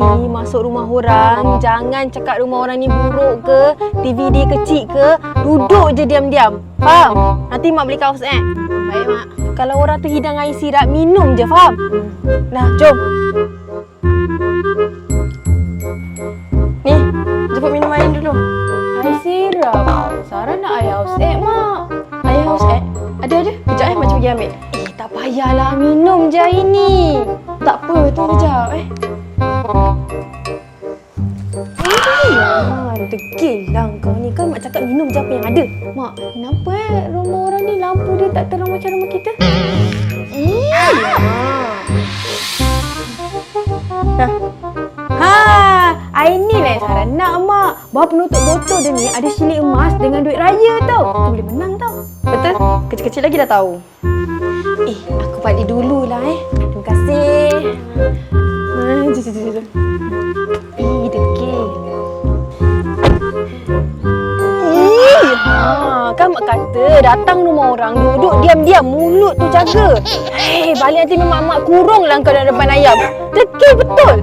Ni masuk rumah orang, jangan cakap rumah orang ni buruk ke, TV dia kecil ke, duduk je diam-diam. Faham? Nanti mak beli kaos eh. Baik, Mak. Kalau orang tu hidang air sirap, minum je, faham? Dah, jom. Ni, jemput minum air dulu. Air sirap. Sarah nak air house egg, Mak. Air house egg? Ada, ada. Kejap eh, macam pergi ambil. Eh, tak payahlah minum je air ni. Tak apa, tunggu kejap eh. Ah, degil kau ni kan mak cakap minum je apa yang ada. Mak, kenapa eh rumah orang ni lampu dia tak terang macam rumah kita? Ha, air ni lah yang Sarah nak mak. Bawa penutup botol dia ni ada silik emas dengan duit raya tau. Kita boleh menang tau. Betul? Kecil-kecil lagi dah tahu. Eh, aku balik dulu lah eh. Terima kasih. Jom. Eh, degil. Ih, ha, kan mak kata datang rumah orang duduk diam-diam mulut tu jaga. Hei, balik nanti memang mak kurung lah kau dalam depan ayam. Degil betul.